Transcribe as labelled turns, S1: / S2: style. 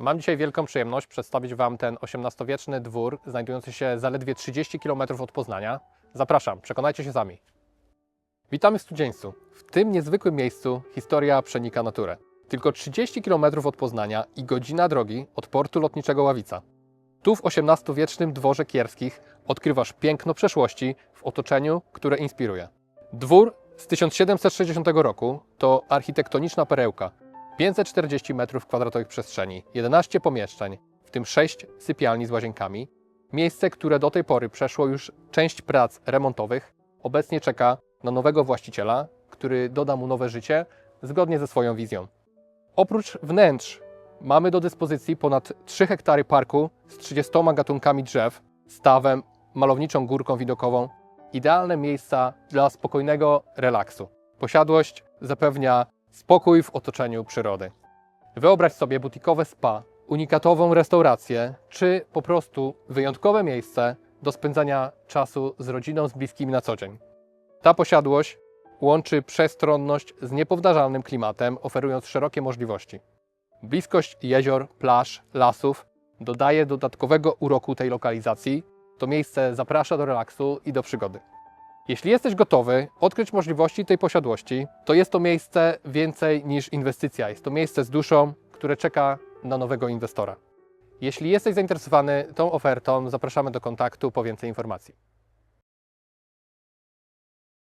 S1: Mam dzisiaj wielką przyjemność przedstawić Wam ten XVIII-wieczny dwór, znajdujący się zaledwie 30 km od Poznania. Zapraszam, przekonajcie się sami. Witamy w Studzieńcu. W tym niezwykłym miejscu historia przenika naturę. Tylko 30 km od Poznania i godzina drogi od portu lotniczego Ławica. Tu w XVIII-wiecznym dworze Kierskich odkrywasz piękno przeszłości w otoczeniu, które inspiruje. Dwór z 1760 roku to architektoniczna perełka. 540 m2 przestrzeni, 11 pomieszczeń, w tym 6 sypialni z łazienkami. Miejsce, które do tej pory przeszło już część prac remontowych, obecnie czeka na nowego właściciela, który doda mu nowe życie zgodnie ze swoją wizją. Oprócz wnętrz mamy do dyspozycji ponad 3 hektary parku z 30 gatunkami drzew, stawem, malowniczą górką widokową. Idealne miejsca dla spokojnego relaksu. Posiadłość zapewnia spokój w otoczeniu przyrody. Wyobraź sobie butikowe spa, unikatową restaurację, czy po prostu wyjątkowe miejsce do spędzania czasu z rodziną, z bliskimi na co dzień. Ta posiadłość łączy przestronność z niepowtarzalnym klimatem, oferując szerokie możliwości. Bliskość jezior, plaż, lasów dodaje dodatkowego uroku tej lokalizacji. To miejsce zaprasza do relaksu i do przygody. Jeśli jesteś gotowy odkryć możliwości tej posiadłości, to jest to miejsce więcej niż inwestycja. Jest to miejsce z duszą, które czeka na nowego inwestora. Jeśli jesteś zainteresowany tą ofertą, zapraszamy do kontaktu po więcej informacji.